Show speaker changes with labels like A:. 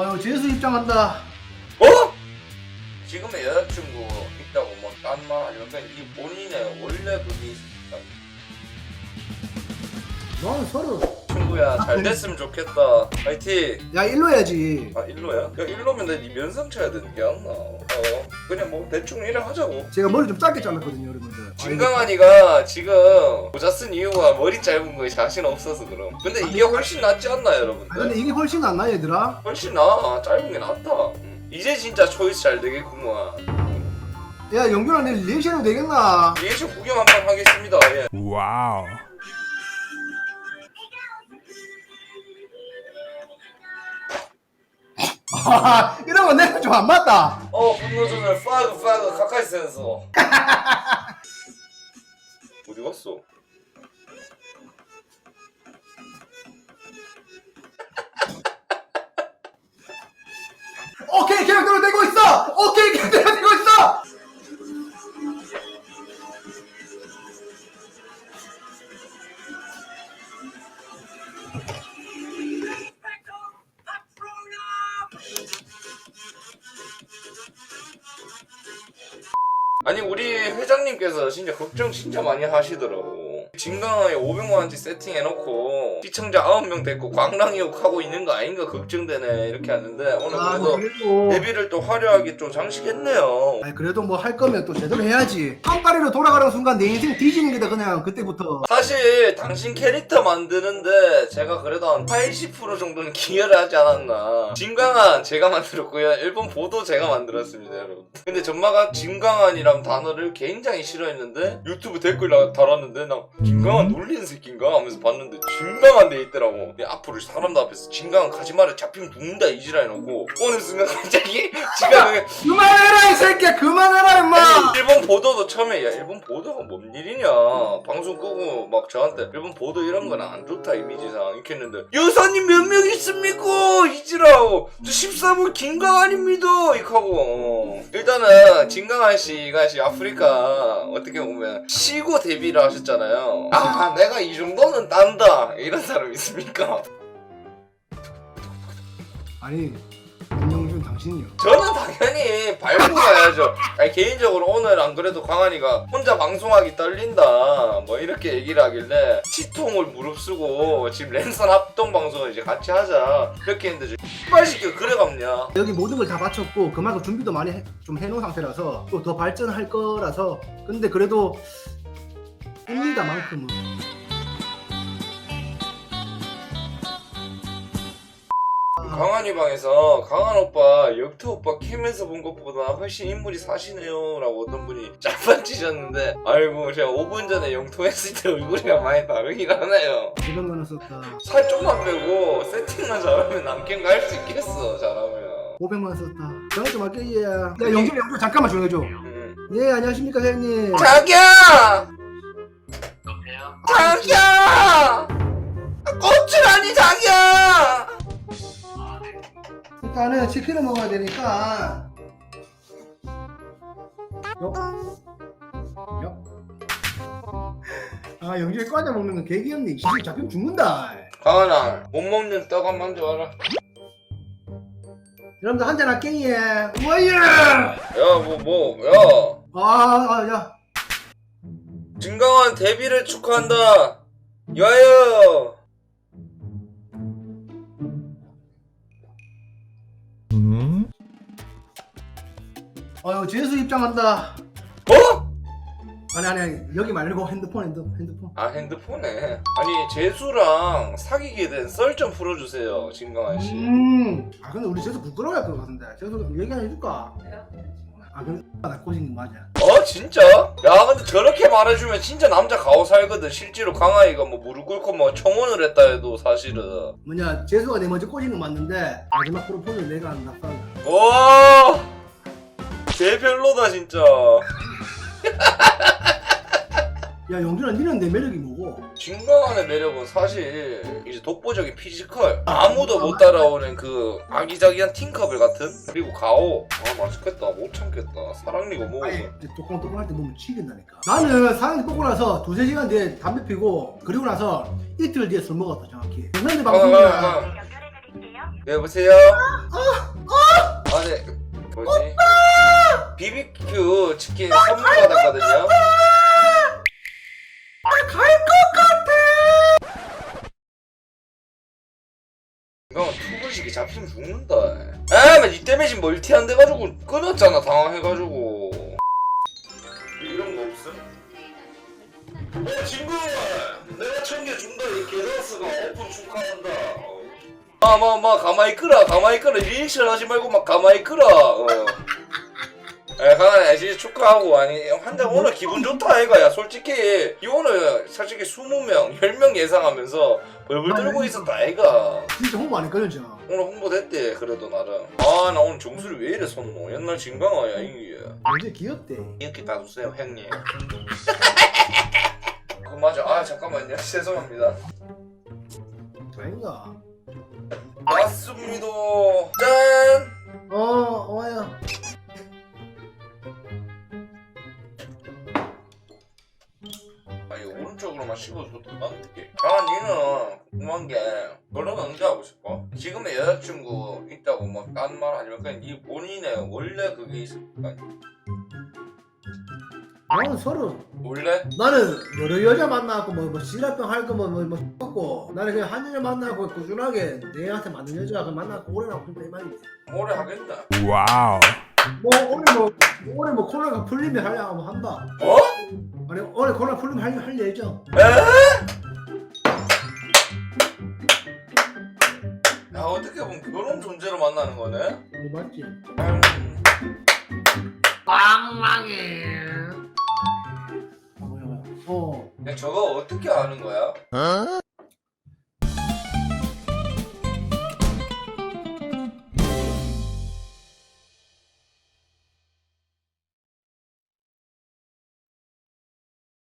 A: 아유 재수 입장한다.
B: 어? 지금 의 여자친구 있다고 뭐 딴말 그냥 이 본인의 원래 그게 있다.
A: 너는 서로.
B: 친구야 잘 됐으면 좋겠다 파이팅
A: 야 일로 해야지.
B: 아 일로야? 야 일로면 내네 면상 쳐야 되는 게 아니나 어 그냥 뭐 대충 일을 하자고
A: 제가 머리 좀 짧게 잘랐거든요 여러분들.
B: 진강한이가 지금 모자 쓴 이유가 머리 짧은 거에 자신 없어서 그럼 근데 이게 훨씬 낫지 않나
A: 아,
B: 여러분들
A: 근데 이게 훨씬 낫나 얘들아?
B: 훨씬 나아 짧은 게 낫다 음. 이제 진짜 초이스 잘 되겠구만
A: 야 영준아 내 리액션이 되겠나?
B: 리액션 구경 한번 하겠습니다 예.
C: 와우.
A: 아, 이런 거 내가 좀 안 맞다.
B: 어 분노 조절 파그 파그 가까이 센서 갔어? 아니 우리 회장님께서 진짜 걱정 진짜 많이 하시더라고 진강하에 500만원치 세팅해놓고 시청자 9명 됐고 광랑이욕 하고 있는 거 아닌가 걱정되네 이렇게 하는데 오늘
A: 아, 뭐
B: 그래도
A: 그래도.
B: 데뷔를 또 화려하게 좀 장식했네요
A: 아니 그래도 뭐 할 거면 또 제대로 해야지. 깜가리로 돌아가는 순간 내 인생 뒤지는 게다 그냥 그때부터.
B: 사실 당신 캐릭터 만드는데 제가 그래도 한 80% 정도는 기여를 하지 않았나 진강한 제가 만들었고요 일본 보도 제가 만들었습니다 여러분 근데 전마가 진강한이란 단어를 굉장히 싫어했는데 유튜브 댓글 나- 달았는데 나 진강한 놀리는 새끼인가 하면서 봤는데 진강한 돼 있더라고. 근데 앞으로 사람들 앞에서 진강한 가지마를 잡히면 죽는다 이지라 해놓고. 어느 순간 갑자기 지가 그게
A: 그만해라 이 새끼야! 그만해라 임마.
B: 일본 보도도 처음에 야 일본 보도가 뭔 일이냐? 방송 끄고 막 저한테 일본 보도 이런 거는 안 좋다 이미지상 이렇게 했는데 여사님 몇 명 있습니까? 이지라고 저 14분 김강한입니다! 이렇게 하고 어. 일단은 진강한 씨가 시 아프리카 어떻게 보면 쉬고 데뷔를 하셨잖아요 아 내가 이 정도는 딴다. 이런 사람 있습니까?
A: 아니 윤영준 당신이요.
B: 저는 당연히 밟고 가야죠. 아니, 개인적으로 오늘 안 그래도 강한이가 혼자 방송하기 떨린다. 뭐 이렇게 얘기를 하길래 치통을 무릅쓰고 지금 랜선 합동 방송을 이제 같이 하자. 이렇게 했는데 빨리 시켜 그래 갑냐?
A: 여기 모든 걸다 바쳤고 그만큼 준비도 많이 해- 좀 해놓은 상태라서 또 더 발전할 거라서. 근데 그래도 입니다만큼은.
B: 강한이 방에서 강한 오빠 역태 오빠 캠에서 본 것보다 훨씬 인물이 사시네요. 라고 어떤 분이 짤방 치셨는데 아이고 제가 5분 전에 영통했을 때 얼굴이랑 많이 다르긴 하네요.
A: 200만 원 썼다.
B: 살 좀만 빼고 세팅만 잘하면 남캠 갈 수 있겠어 잘하면.
A: 500만 원 썼다. 전화 좀 할게 얘야. 야 영준 영준 잠깐만 조용해줘.
B: 음.
A: 네 안녕하십니까 사장님.
B: 자기야 자기야! 꽃이라니 자기야!
A: 일단은 치킨을 먹어야 되니까. 요? 요? 아 영준이 과자 먹는 건 개귀엽네. 이 잡히면 죽는다.
B: 강한아 못 먹는 떡 한 번 줘라.
A: 여러분들 한잔 할게 예 뭐야!
B: 야뭐뭐야!
A: 아야
B: 진강한 데뷔를 축하한다. 야야
C: 음?
A: 아유 재수 입장한다.
B: 어?
A: 아니 아니 아니 여기 말고 핸드폰 핸드, 핸드폰.
B: 아 핸드폰에. 아니 재수랑 사귀게 된 썰 좀 풀어주세요 진강한씨.
A: 음 아 근데 우리 재수 부끄러워할 것 같은데. 재수 얘기 안 해줄까 아 그럼 나 꼬신 거 맞아.
B: 어 진짜? 야 근데 저렇게 말해주면 진짜 남자 가오 살거든. 실제로 강아이가 뭐 무릎 꿇고 뭐 청혼을 했다 해도 사실은.
A: 뭐냐 재수가 내 먼저 꼬신 건 맞는데 마지막 프로포즈 내가 한다 싸우자
B: 와 개별로다 진짜
A: 야 영준아 니는 내 매력이 뭐고
B: 진강한의 매력은 사실 이제 독보적인 피지컬 아무도 못 따라오는 그 아기자기한 팅커벨 같은 그리고 가오 아 맛있겠다 못 참겠다 사랑니고 뭐
A: 아니 이제 또콩또콩할 때 몸을 치긴다니까 나는 사랑니 뽑고 나서 두세 시간 뒤에 담배 피고 그리고 나서 이틀 뒤에 술 먹었다 정확히 현대
B: 아,
A: 방송이야
B: 아, 아.
D: 연결해드릴게요.
B: 여보세요? 아, 네. 뭐지? BBQ 치킨 선물 받았거든요. 투블식이 잡히면 죽는다. 아, 나이 때문에 지금 멀티 안 돼가지고 끊었잖아, 당황해가지고. 이런 거 없음? 어, 친구! 내가 천개 준다, 이 게러스가 오픈 축하한다. 아, 막, 막, 가만히 끄라, 가만히 끄라. 리액션 하지 말고 막 가만히 끄라. 어. 에, 가만히 진짜 축하하고, 아니, 한장 오늘 기분 좋다, 이거야. 솔직히, 이 오늘 솔직히 20명, 10명 예상하면서 벌벌 떨고 있었다, 이가.
A: 진짜 홍보 안 했거든 진짜
B: 오늘 홍보됐대, 그래도 나름. 아, 나 오늘 정수리 왜 이래, 손노. 옛날 진강아야, 이게.
A: 이제 귀엽대
B: 이렇게 봐주세요, 형님. 그 맞아. 아, 잠깐만요. 죄송합니다.
A: 아닌가
B: 맞습니다. 짠! 여자친구 있다고 뭐, 딴 말 아니면 그냥 니 본인의 원래 그게 있을 거 아니야?
A: 나는 서로
B: 원래?
A: 나는 여러 여자 만나고 뭐, 뭐 지랄병 할 거면 뭐, 뭐 먹고 나는 그냥 한 여자 만나고 꾸준하게 내한테 맞는 여자 그 만나고 오래 나고 이 말인데
B: 오래 하겠네.
C: Wow.
A: 뭐 올해 뭐 올해 뭐 코로나가 풀리면 하려고 한다
B: 어?
A: 아니 올해 코로나 풀리면 할, 할 예정
B: 에? 어떻게 보면 그런 존재로 만나는 거네?
A: 이거 맞지?
B: 음,
A: 빵망해 어
B: 야, 저거 어떻게 아는 거야?